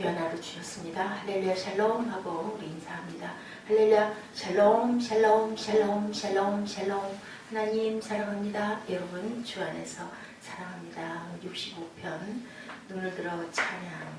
귀한 하루 주셨습니다. 할렐루야 샬롬 하고 우리 인사합니다. 할렐루야 샬롬 샬롬 샬롬 샬롬 샬롬 하나님 사랑합니다. 여러분 주 안에서 사랑합니다. 65편 눈을 들어 찬양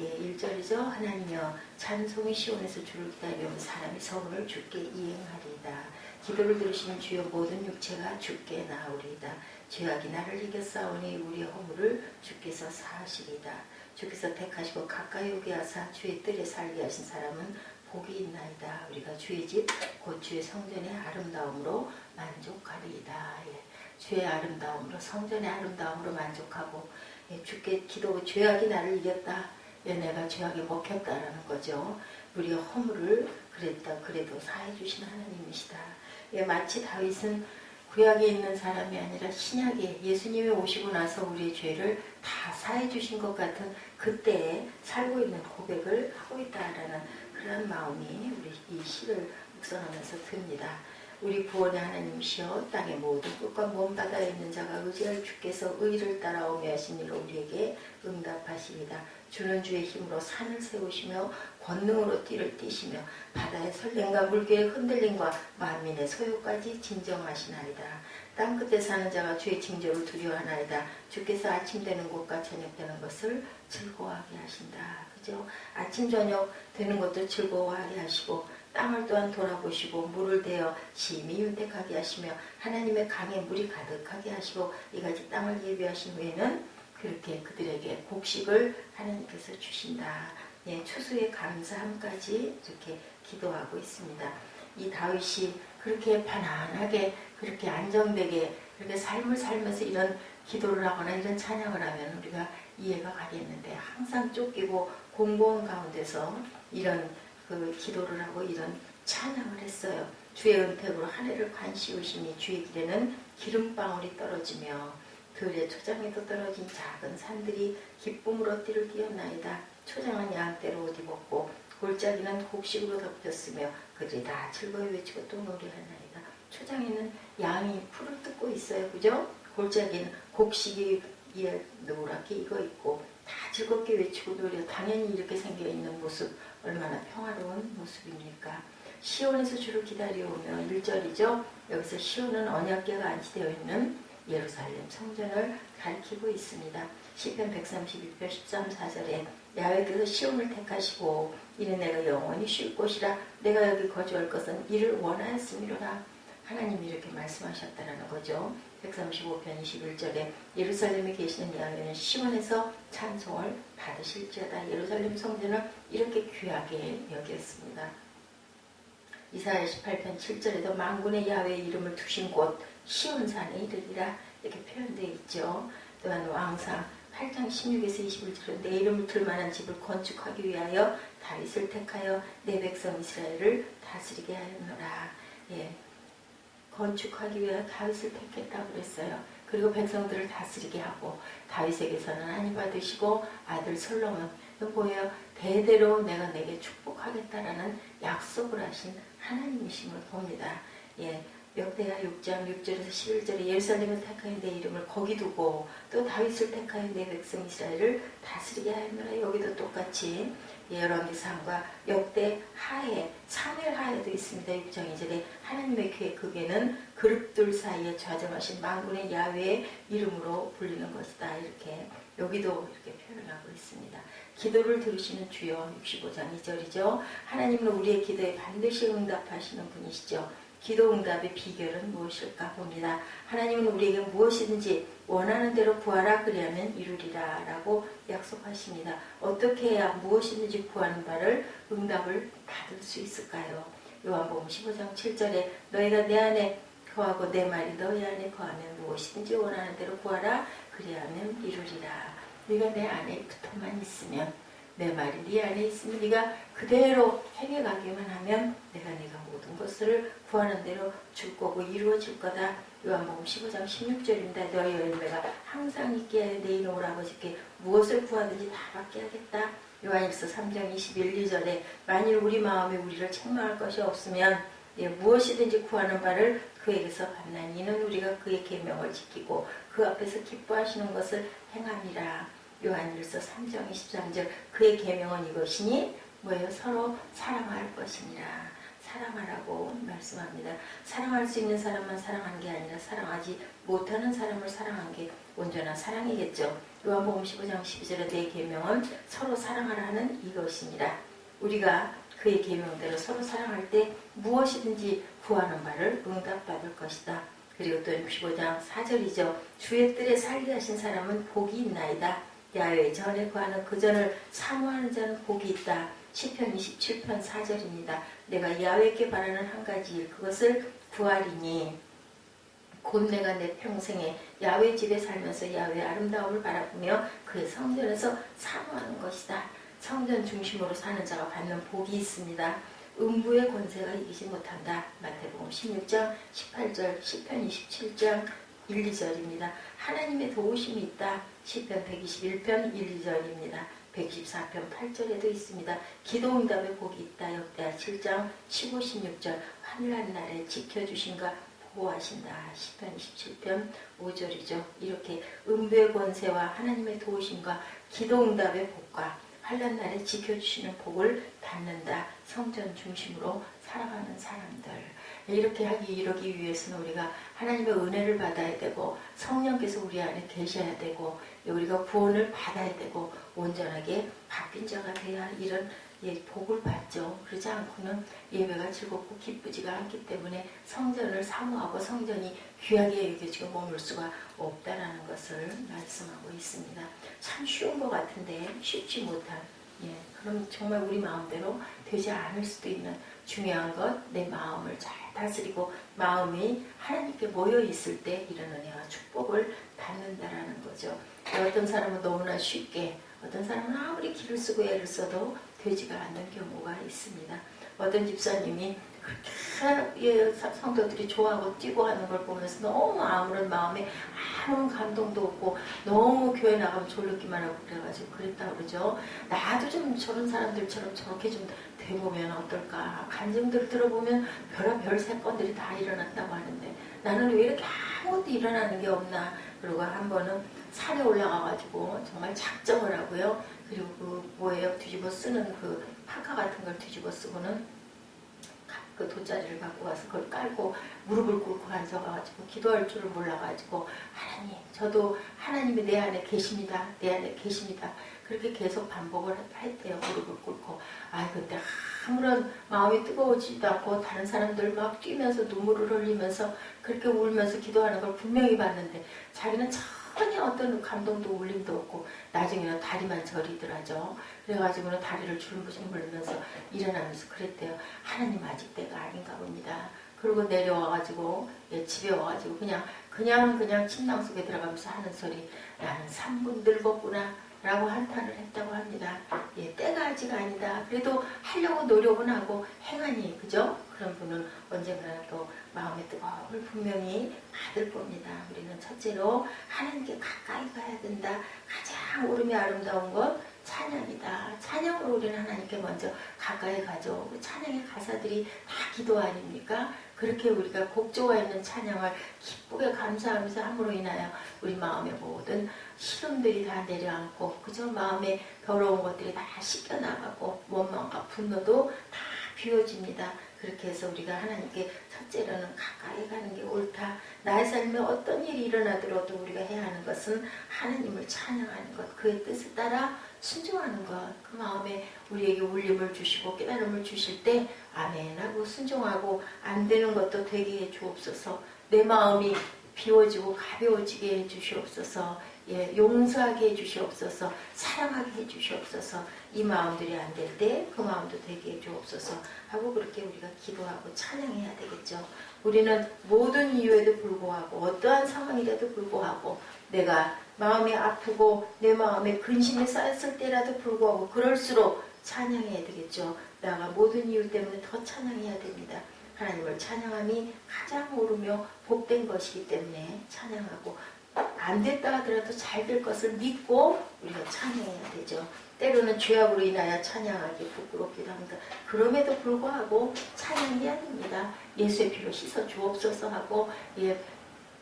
예, 1절이죠. 하나님여 찬송이 시온에서 주를 기다려 사람이 서울을 주께 이행하리이다. 기도를 들으시는 주여 모든 육체가 주께 나오리이다. 죄악이 나를 이겼사오니 우리의 허물을 주께서 사하시리이다. 주께서 택하시고 가까이 오게 하사 주의 뜰에 살게 하신 사람은 복이 있나이다. 우리가 주의 집, 곧 주의 성전의 아름다움으로 만족하리이다. 예. 주의 아름다움으로, 성전의 아름다움으로 만족하고, 예. 주께 기도, 죄악이 나를 이겼다. 예. 내가 죄악에 먹혔다라는 거죠. 우리의 허물을 그랬다, 그래도 사해 주신 하나님이시다. 예. 마치 다윗은 구약에 있는 사람이 아니라 신약에 예수님이 오시고 나서 우리의 죄를 다 사해 주신 것 같은 그때에 살고 있는 고백을 하고 있다라는 그런 마음이 우리 이 시를 묵상하면서 듭니다. 우리 구원의 하나님이시여 땅의 모든 끝과 먼 바다에 있는 자가 의지할 주께서 의를 따라 오며 하신 일로 우리에게 응답하십니다. 주는 주의 힘으로 산을 세우시며 권능으로 띠를 띠시며 바다의 설렘과 물개의 흔들림과 만민의 소요까지 진정하시나이다. 땅 끝에 사는 자가 주의 징조를 두려워하나이다. 주께서 아침 되는 곳과 저녁 되는 것을 즐거워하게 하신다. 그죠? 아침 저녁 되는 것도 즐거워하게 하시고 땅을 또한 돌아보시고 물을 대어 심히 윤택하게 하시며 하나님의 강에 물이 가득하게 하시고 이같이 땅을 예비하신 후에는 그렇게 그들에게 곡식을 하나님께서 주신다. 예, 추수의 감사함까지 이렇게 기도하고 있습니다. 이 다윗이 그렇게 편안하게 그렇게 안정되게 그렇게 삶을 살면서 이런 기도를 하거나 이런 찬양을 하면 우리가 이해가 가겠는데 항상 쫓기고 공고한 가운데서 이런 그 기도를 하고 이런 찬양을 했어요. 주의 은택으로 하늘을 관시우시니 주의 길에는 기름방울이 떨어지며 들의 초장에도 떨어진 작은 산들이 기쁨으로 띠를 띄었나이다. 초장은 양떼로 옷 입었고 골짜기는 곡식으로 덮였으며 그들이 다 즐거이 외치고 또 노래하나이다. 초장에는 양이 풀을 뜯고 있어요. 그죠? 골짜기는 곡식이 예, 노랗게 익어 있고 다 즐겁게 외치고 노래 당연히 이렇게 생겨 있는 모습 얼마나 평화로운 모습입니까? 시온에서 주를 기다려오며 1절이죠. 여기서 시온은 언약계가 안치되어 있는 예루살렘 성전을 가리키고 있습니다. 시편 131편 13, 4절에 야외께서 시온을 택하시고 이는 내가 영원히 쉴 곳이라 내가 여기 거주할 것은 이를 원하였음이로라 하나님이 이렇게 말씀하셨다는 거죠. 135편 21절에 예루살렘에 계시는 야훼는 시온에서 찬송을 받으실지어다. 예루살렘 성전을 이렇게 귀하게 여겼습니다. 이사야 18편 7절에도 만군의 야훼 이름을 두신 곳 시온산에 이르리라 이렇게 표현되어 있죠. 또한 왕상 8장 16에서 21절에 내 이름을 틀 만한 집을 건축하기 위하여 다윗을 택하여 내 백성 이스라엘을 다스리게 하였노라. 예, 건축하기 위하여 다윗을 택했다고 그랬어요. 그리고 백성들을 다스리게 하고 다윗에게서는 하나님 받으시고 아들 솔로몬 보여 대대로 내가 내게 축복하겠다라는 약속을 하신 하나님이심을 봅니다. 예, 역대하 6장 6절에서 11절에 예루살렘을 택하여 내 이름을 거기 두고 또 다윗을 택하여 내 백성 이스라엘을 다스리게 하였노라 여기도 똑같이 예언기상과 역대 하에 사멜 하에도 있습니다. 6장 2절에 하나님의 귀의 극에는 그룹들 사이에 좌정하신 만군의 야외의 이름으로 불리는 것이다. 이렇게 여기도 이렇게 표현하고 있습니다. 기도를 들으시는 주여 65장 2절이죠. 하나님은 우리의 기도에 반드시 응답하시는 분이시죠. 기도 응답의 비결은 무엇일까 봅니다. 하나님은 우리에게 무엇이든지 원하는 대로 구하라 그리하면 이루리라 라고 약속하십니다. 어떻게 해야 무엇이든지 구하는 바를 응답을 받을 수 있을까요? 요한복음 15장 7절에 너희가 내 안에 거하고 내 말이 너희 안에 거하면 무엇이든지 원하는 대로 구하라 그리하면 이루리라. 네가 내 안에 붙어만 있으면 내 말이 네 안에 있으면 네가 그대로 행해가기만 하면 내가 네가 모든 것을 구하는 대로 줄 거고 이루어질 거다. 요한복음 15장 16절입니다. 너희 열매가 항상 있게 내 이름으로 아버지께 무엇을 구하든지 다 받게 하겠다. 요한일서 3장 21, 2절에 만일 우리 마음에 우리를 책망할 것이 없으면 예, 무엇이든지 구하는 바를 그에게서 받나니 이는 우리가 그의 계명을 지키고 그 앞에서 기뻐하시는 것을 행함이라. 요한일서 3장 23절 그의 계명은 이것이니 뭐예요? 서로 사랑할 것이니라. 사랑하라고 말씀합니다. 사랑할 수 있는 사람만 사랑한 게 아니라 사랑하지 못하는 사람을 사랑한 게 온전한 사랑이겠죠. 요한복음 15장 12절에 내 계명은 서로 사랑하라는 이것이니라. 우리가 그의 계명대로 서로 사랑할 때 무엇이든지 구하는 바를 응답받을 것이다. 그리고 또 15장 4절이죠. 주의 뜰에 살게 하신 사람은 복이 있나이다. 야외 전에 구하는 그 전을 사모하는 자는 복이 있다. 시편 27편 4절입니다. 내가 야외께 바라는 한 가지 일 그것을 구하리니 곧 내가 내 평생에 야외 집에 살면서 야외 아름다움을 바라보며 그의 성전에서 사모하는 것이다. 성전 중심으로 사는 자가 받는 복이 있습니다. 음부의 권세가 이기지 못한다. 마태복음 16장 18절, 10편 27장 1, 2절입니다. 하나님의 도우심이 있다. 10편 121편 1, 2절입니다. 124편 8절에도 있습니다. 기도 응답의 복이 있다. 역대하 7장 15, 16절 환란 날에 지켜주신가 보호하신다. 10편 27편 5절이죠. 이렇게 음부의 권세와 하나님의 도우심과 기도 응답의 복과 환란 날에 지켜주시는 복을 받는다. 성전 중심으로 살아가는 사람들. 이렇게 하기 이러기 위해서는 우리가 하나님의 은혜를 받아야 되고 성령께서 우리 안에 계셔야 되고 우리가 구원을 받아야 되고 온전하게 바뀐 자가 돼야 이런 예, 복을 받죠. 그러지 않고는 예배가 즐겁고 기쁘지가 않기 때문에 성전을 사모하고 성전이 귀하게 여겨지고 머물 수가 없다라는 것을 말씀하고 있습니다. 참 쉬운 것 같은데 쉽지 못한 예, 그럼 정말 우리 마음대로 되지 않을 수도 있는 중요한 것 내 마음을 잘 다스리고 마음이 하나님께 모여 있을 때 이런 은혜와 축복을 받는다라는 거죠. 어떤 사람은 너무나 쉽게 어떤 사람은 아무리 길을 쓰고 애를 써도 되지가 않는 경우가 있습니다. 어떤 집사님이 성도들이 좋아하고 뛰고 하는 걸 보면서 너무 아무런 마음에 아무런 감동도 없고 너무 교회 나가면 졸르기만 하고 그래가지고 그랬다 그러죠. 나도 좀 저런 사람들처럼 저렇게 좀 돼보면 어떨까. 간증들 들어보면 별별 사건들이 다 일어났다고 하는데 나는 왜 이렇게 아무것도 일어나는 게 없나. 그리고 한 번은 산에 올라가가지고 정말 작정을 하고요. 그리고 그 뭐예요? 뒤집어 쓰는 그 파카 같은 걸 뒤집어 쓰고는 그 돗자리를 갖고 와서 그걸 깔고 무릎을 꿇고 앉아가지고 기도할 줄을 몰라가지고 하나님 저도 하나님이 내 안에 계십니다 내 안에 계십니다 그렇게 계속 반복을 했대요 무릎을 꿇고 아 그때 아무런 마음이 뜨거워지지도 않고 다른 사람들 막 뛰면서 눈물을 흘리면서 그렇게 울면서 기도하는 걸 분명히 봤는데 자기는 전혀 어떤 감동도 울림도 없고 나중에는 다리만 저리더라죠. 그래가지고는 다리를 줄무좀 물면서 일어나면서 그랬대요. 하나님 아직 때가 아닌가 봅니다. 그리고 내려와가지고 예, 집에 와가지고 그냥 그냥 그냥 침낭 속에 들어가면서 하는 소리 나는 3분 늙었구나 라고 한탄을 했다고 합니다. 예, 때가 아직 아니다. 그래도 하려고 노력은 하고 행하니 그죠? 그런 분은 언젠가는 또 마음의 뜨거움을 분명히 받을 겁니다. 우리는 첫째로 하나님께 가까이 가야 된다. 가장 오름이 아름다운 것 찬양이다. 찬양으로 우리는 하나님께 먼저 가까이 가죠. 그 찬양의 가사들이 다 기도 아닙니까? 그렇게 우리가 곡조가 있는 찬양을 기쁘게 감사하면서 함으로 인하여 우리 마음의 모든 시름들이 다 내려앉고 그저 마음에 더러운 것들이 다 씻겨나가고 원망과 분노도 다 비워집니다. 그렇게 해서 우리가 하나님께 첫째로는 가까이 가는 게. 나의 삶에 어떤 일이 일어나더라도 우리가 해야 하는 것은 하나님을 찬양하는 것, 그의 뜻에 따라 순종하는 것. 그 마음에 우리에게 울림을 주시고 깨달음을 주실 때 아멘 하고 순종하고 안 되는 것도 되게 해 주옵소서. 내 마음이 비워지고 가벼워지게 해 주시옵소서. 예, 용서하게 해 주시옵소서. 사랑하게 해 주시옵소서. 이 마음들이 안 될 때 그 마음도 되게 해 주옵소서. 하고 그렇게 우리가 기도하고 찬양해야 되겠죠. 우리는 모든 이유에도 불구하고 어떠한 상황이라도 불구하고 내가 마음이 아프고 내 마음에 근심이 쌓였을 때라도 불구하고 그럴수록 찬양해야 되겠죠. 내가 모든 이유 때문에 더 찬양해야 됩니다. 하나님을 찬양함이 가장 오르며 복된 것이기 때문에 찬양하고 안 됐다 하더라도 잘 될 것을 믿고 우리가 찬양해야 되죠. 때로는 죄악으로 인하여 찬양하기 부끄럽기도 합니다. 그럼에도 불구하고 찬양해야 됩니다. 예수의 피로 씻어 주옵소서 하고 예,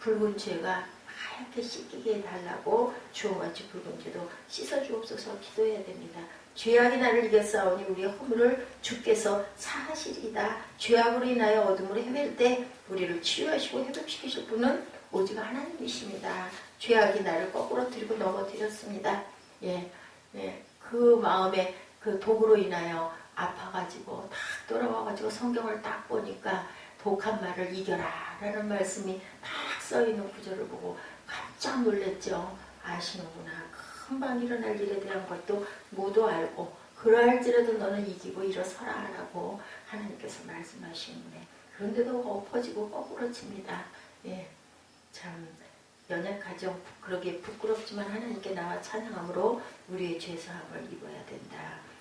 붉은 죄가 하얗게 씻기게 해달라고 주홍같이 붉은 죄도 씻어 주옵소서 기도해야 됩니다. 죄악이 나를 이겼사오니 우리의 허물을 주께서 사하시리이다. 죄악으로 인하여 어둠으로 헤맬 때 우리를 치유하시고 회복시키실 분은 오직 하나님이십니다. 죄악이 나를 거꾸로 들고 넘어뜨렸습니다. 예, 예, 그 마음에 그 독으로 인하여 아파가지고 딱 돌아와가지고 성경을 딱 보니까 독한 말을 이겨라 라는 말씀이 딱 써있는 구절을 보고 깜짝 놀랐죠. 아시는구나. 금방 일어날 일에 대한 것도 모두 알고 그러할지라도 너는 이기고 일어서라 라고 하나님께서 말씀하시는데 그런데도 엎어지고 거꾸로 칩니다. 예, 참 연약하죠. 그러기에 부끄럽지만 하나님께 나와 찬양함으로 우리의 죄사함을 입어야 된다.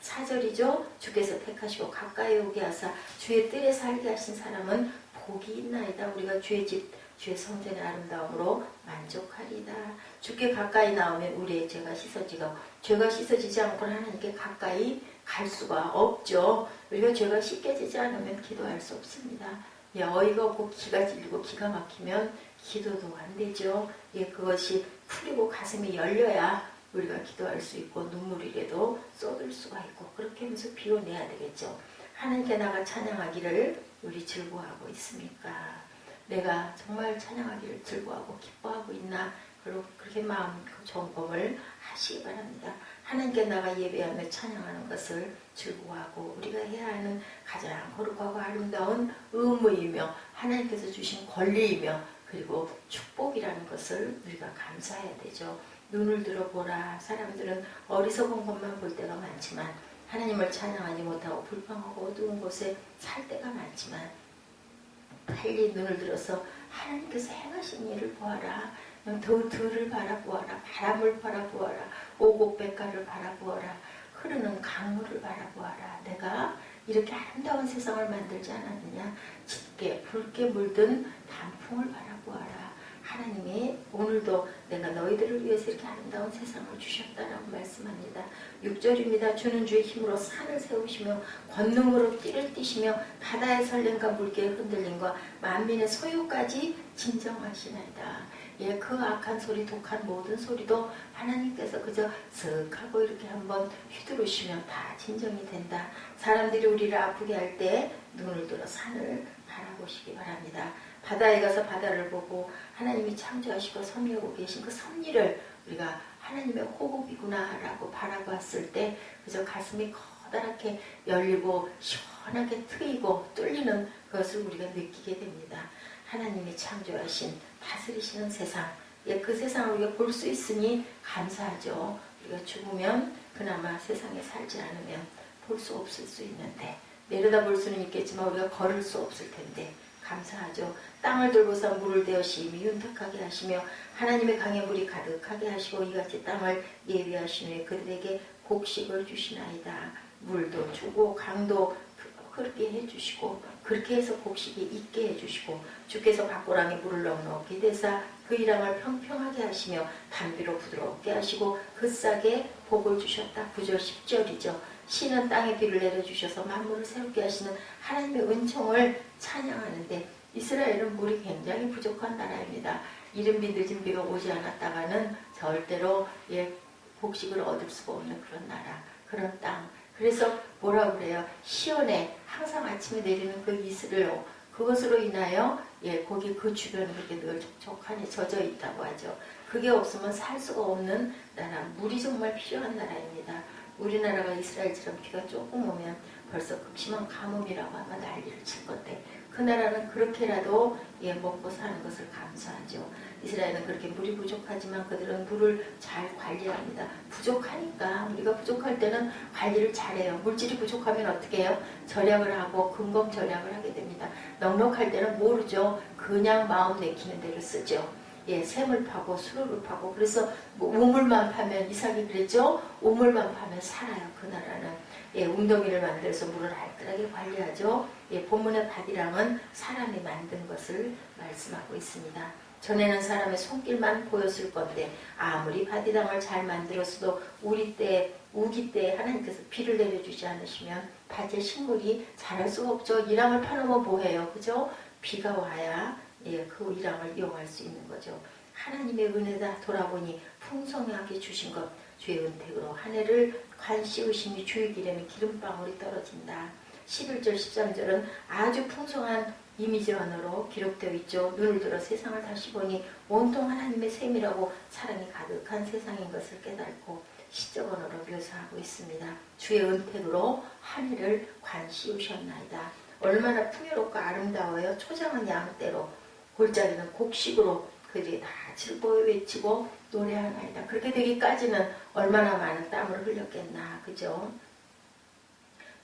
사절이죠. 주께서 택하시고 가까이 오게 하사 주의 뜰에 살게 하신 사람은 복이 있나이다. 우리가 주의 집, 주의 성전의 아름다움으로 만족하리다. 주께 가까이 나오면 우리의 죄가 씻어지고 죄가 씻어지지 않고는 하나님께 가까이 갈 수가 없죠. 우리가 죄가 씻겨지지 않으면 기도할 수 없습니다. 예, 어이가 없고 기가 질리고 기가 막히면 기도도 안 되죠. 예, 그것이 풀리고 가슴이 열려야 우리가 기도할 수 있고 눈물이라도 쏟을 수가 있고 그렇게 하면서 비워내야 되겠죠. 하나님께 나가 찬양하기를 우리 즐거워하고 있습니까? 내가 정말 찬양하기를 즐거워하고 기뻐하고 있나? 그렇게 마음 점검을 하시기 바랍니다. 하나님께 나가 예배하며 찬양하는 것을 즐거워하고 우리가 해야 하는 가장 거룩하고 아름다운 의무이며 하나님께서 주신 권리이며 그리고 축복이라는 것을 우리가 감사해야 되죠. 눈을 들어보라. 사람들은 어리석은 것만 볼 때가 많지만 하나님을 찬양하지 못하고 불평하고 어두운 곳에 살 때가 많지만 빨리 눈을 들어서 하나님께서 행하신 일을 보아라. 더 들을 바라보아라. 바람을 바라보아라. 오곡백가를 바라보아라. 흐르는 강물을 바라보아라. 내가 이렇게 아름다운 세상을 만들지 않았느냐. 짙게 붉게 물든 단풍을 바라보아라. 하나님이 오늘도 내가 너희들을 위해서 이렇게 아름다운 세상을 주셨다라고 말씀합니다. 6절입니다. 주는 주의 힘으로 산을 세우시며 권능으로 띠를 띠시며 바다의 설렘과 물개의 흔들림과 만민의 소유까지 진정하시나이다. 예, 그 악한 소리, 독한 모든 소리도 하나님께서 그저 슥 하고 이렇게 한번 휘두르시면 다 진정이 된다. 사람들이 우리를 아프게 할 때 눈을 들어 산을 바라보시기 바랍니다. 바다에 가서 바다를 보고 하나님이 창조하시고 섭리하고 계신 그 섭리를 우리가 하나님의 호흡이구나라고 바라봤을 때 그저 가슴이 커다랗게 열리고 시원하게 트이고 뚫리는 것을 우리가 느끼게 됩니다. 하나님이 창조하신 다스리시는 세상, 예, 그 세상을 우리가 볼 수 있으니 감사하죠. 우리가 죽으면 그나마 세상에 살지 않으면 볼 수 없을 수 있는데 내려다 볼 수는 있겠지만 우리가 걸을 수 없을 텐데 감사하죠. 땅을 들고서 물을 대어시미 윤택하게 하시며 하나님의 강에 물이 가득하게 하시고 이같이 땅을 예비하시니 그들에게 곡식을 주시나이다. 물도 주고 강도 그렇게 해주시고 그렇게 해서 곡식이 있게 해주시고 주께서 밖고랑에 물을 넉넉히 대사 그 이랑을 평평하게 하시며 담비로 부드럽게 하시고 그 싹에 복을 주셨다. 9절 10절이죠. 신은 땅에 비를 내려주셔서 만물을 새롭게 하시는 하나님의 은총을 찬양하는데 이스라엘은 물이 굉장히 부족한 나라입니다. 이른비 늦은 비가 오지 않았다가는 절대로 예, 복식을 얻을 수가 없는 그런 나라, 그런 땅. 그래서 뭐라 그래요? 시원해. 항상 아침에 내리는 그 이슬을 그것으로 인하여 예, 거기 그 주변은 그렇게 늘 촉촉하니 젖어 있다고 하죠. 그게 없으면 살 수가 없는 나라, 물이 정말 필요한 나라입니다. 우리나라가 이스라엘처럼 비가 조금 오면 벌써 극심한 가뭄이라고 아마 난리를 칠 건데 그 나라는 그렇게라도 예, 먹고 사는 것을 감사하죠. 이스라엘은 그렇게 물이 부족하지만 그들은 물을 잘 관리합니다. 부족하니까 우리가 부족할 때는 관리를 잘해요. 물질이 부족하면 어떻게 해요? 절약을 하고 금검 절약을 하게 됩니다. 넉넉할 때는 모르죠. 그냥 마음 내키는 대로 쓰죠. 예, 샘을 파고 수로를 파고 그래서 뭐 우물만 파면 이삭이 그랬죠. 우물만 파면 살아요. 그 나라는 예, 웅덩이를 만들어서 물을 알뜰하게 관리하죠. 예, 본문의 바디랑은 사람이 만든 것을 말씀하고 있습니다. 전에는 사람의 손길만 보였을 건데 아무리 바디당을 잘 만들었어도 우리 때 우기 때 하나님께서 비를 내려주지 않으시면 밭에 식물이 자랄 수가 없죠. 이랑을 파놓으면 뭐해요, 그죠? 비가 와야 예, 그 이랑을 이용할 수 있는 거죠. 하나님의 은혜다 돌아보니 풍성하게 주신 것 주의 은택으로 한 해를 관 씌우심이 주의 길에는 기름방울이 떨어진다. 11절 13절은 아주 풍성한 이미지 언어로 기록되어 있죠. 눈을 들어 세상을 다시 보니 온통 하나님의 셈이라고 사랑이 가득한 세상인 것을 깨닫고 시적 언어로 묘사하고 있습니다. 주의 은택으로 한 해를 관 씌우셨나이다. 얼마나 풍요롭고 아름다워요. 초장은 양대로 골짜기는 곡식으로 그들이 다 즐거워 외치고 노래하나이다. 그렇게 되기까지는 얼마나 많은 땀을 흘렸겠나. 그죠?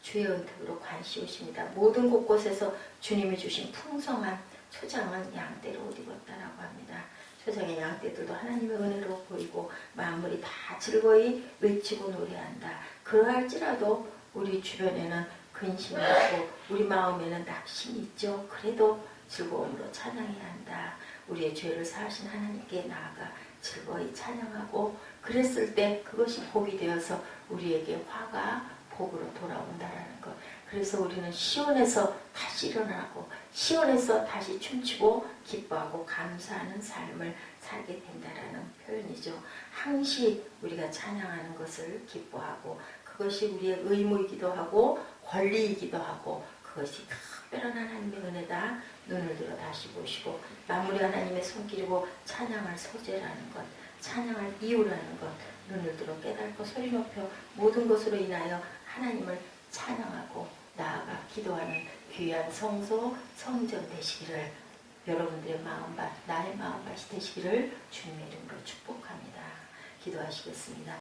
주의 은택으로 관시오십니다. 모든 곳곳에서 주님이 주신 풍성한 초장은 양떼로 옷 입었다라고 합니다. 초장의 양떼들도 하나님의 은혜로 보이고 마음을 다 즐거이 외치고 노래한다. 그러할지라도 우리 주변에는 근심이 있고 우리 마음에는 낙심이 있죠. 그래도 즐거움으로 찬양해야 한다. 우리의 죄를 사하신 하나님께 나아가 즐거이 찬양하고 그랬을 때 그것이 복이 되어서 우리에게 화가 복으로 돌아온다라는 것. 그래서 우리는 시온에서 다시 일어나고 시온에서 다시 춤추고 기뻐하고 감사하는 삶을 살게 된다라는 표현이죠. 항시 우리가 찬양하는 것을 기뻐하고 그것이 우리의 의무이기도 하고 권리이기도 하고 그것이 특별한 하나님의 은혜다. 눈을 들어 다시 보시고 마무리 하나님의 손길이고 찬양할 소재라는 것, 찬양할 이유라는 것, 눈을 들어 깨닫고 소리 높여 모든 것으로 인하여 하나님을 찬양하고 나아가 기도하는 귀한 성소 성전 되시기를 여러분들의 마음밭 나의 마음밭이 되시기를 주님의 이름으로 축복합니다. 기도하시겠습니다.